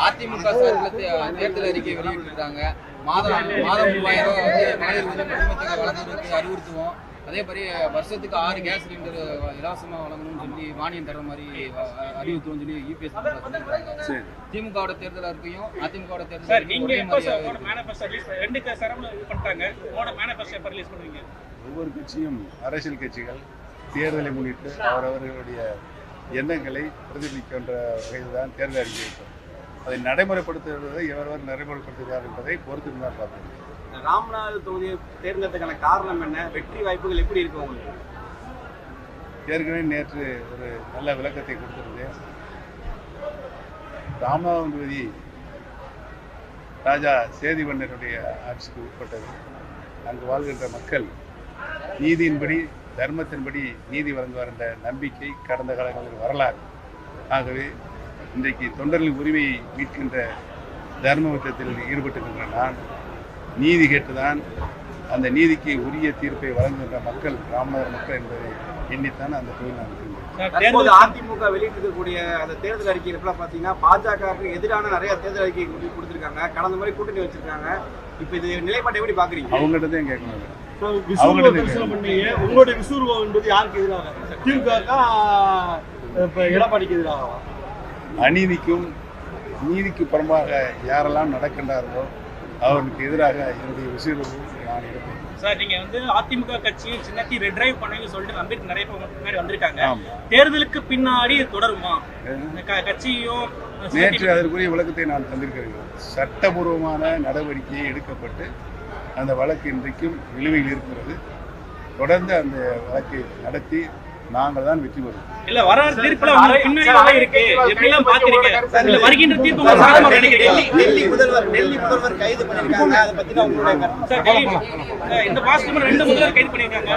அதிமுக சார்பில் தேர்தல் அறிக்கை வெளியிட்டிருக்காங்க. மாதம் மாதம் மூவாயிரம் ரூபாய் வந்து மகளிர் குடும்பத்துக்கு வழங்குறதுக்கு அறிவுறுத்துவோம். அதே மாதிரி வருஷத்துக்கு ஆறு கேஸ் சிலிண்டர் இலவசமா வழங்கணும்னு சொல்லி மானியம் தர மாதிரி அஹ், அறிவுறுத்துவோம்னு சொல்லி யூபிஎஸ் திமுகவோட தேர்தல் அறிக்கையும் அதிமுகவோட தேர்தல் ஒவ்வொரு கட்சியும் அரசியல் கட்சிகள் தேர்தலை முன்னிட்டு அவரவர்களுடைய எண்ணங்களை பிரதிபலிக்கின்ற வகையில் தான் தேர்தல் அறிக்கை அதை நடைமுறைப்படுத்துவதை எவரவர் நடைமுறைப்படுத்துகிறார் என்பதை பொறுத்து தான் பார்க்கணும் ராமநாத தொகுதியை தேர்ந்தெடுத்ததுக்கான காரணம் என்ன? வெற்றி வாய்ப்புகள் எப்படி இருக்கு உங்களுக்கு? ஏற்கனவே நேற்று ஒரு நல்ல விளக்கத்தை கொடுத்திருந்தேன். ராமநாதபுரம் தொகுதி ராஜா சேதிவண்ணனுடைய ஆட்சிக்கு உட்பட்டது. அங்கு வாழ்கின்ற மக்கள் நீதியின்படி தர்மத்தின்படி நீதி வழங்குவார் என்ற நம்பிக்கை கடந்த காலங்களில் வரலாறு. ஆகவே இன்றைக்கு தொண்டர்களின் உரிமையை மீட்கின்ற தர்ம யுத்தத்தில் ஈடுபட்டிருக்கின்ற நான் நீதி கேட்டுதான் அந்த நீதிக்கு உரிய தீர்ப்பை வழங்குகின்ற மக்கள் ராமநாதர் மக்கள் என்பதை எண்ணித்தான் அந்த தொழில் நான் இருக்கின்றேன் அதிமுக வெளியிட்டிருக்கக்கூடிய அந்த தேர்தல் அறிக்கையில பாத்தீங்கன்னா பாஜகவுக்கு எதிரான நிறைய தேர்தல் அறிக்கை கொடு- கொடுத்திருக்காங்க. கடந்த முறை கூட்டணி வச்சிருக்காங்க. இப்ப இது நிலைப்பாட்டை எப்படி பாக்குறீங்க? அவங்ககிட்ட தான் கேட்கணும்? உங்களுடைய விசுவ என்பது யாருக்கு எதிராக? திமுக இப்ப எடப்பாடிக்கு எதிராக அநீதிக்கும் நீதிக்கு புறம்பாக யாரெல்லாம் நடக்கின்றார்களோ அவர்களுக்கு எதிராக என்னுடைய விசுவல் நான் இருப்பேன் சார் நீங்க வந்து அதிமுக கட்சி சின்னத்தி ரெட்ரைவ் பண்ணுவீங்கன்னு சொல்லிட்டு நம்பிட்டு நிறைய பேர் வந்திருக்காங்க. தேர்தலுக்கு பின்னாடி தொடருமா? கட்சியும் நேற்று அதற்குரிய விளக்கத்தை நான் தந்திருக்கிறேன். சட்டபூர்வமான நடவடிக்கை எடுக்கப்பட்டு அந்த வழக்கு இன்றைக்கும் நிலுவையில் இருக்கிறது. தொடர்ந்து அந்த வழக்கை நடத்தி நாங்கள் தான் வெற்றி பெறுவோம். இல்ல வர தீர்ப்புல உங்களுக்கு பின்னாடி இருக்கு? எப்படி எல்லாம் பாக்குறீங்க இல்ல வருகின்ற தீர்ப்பு சாதகமா நினைக்கிறீங்க டெல்லி டெல்லி முதல்வர் டெல்லி முதல்வர் கைது பண்ணிருக்காங்க அதை பத்தி தான் உங்களுடைய கருத்து. இந்த மாசத்துக்கு ரெண்டு முதல்வர் கைது பண்ணிருக்காங்க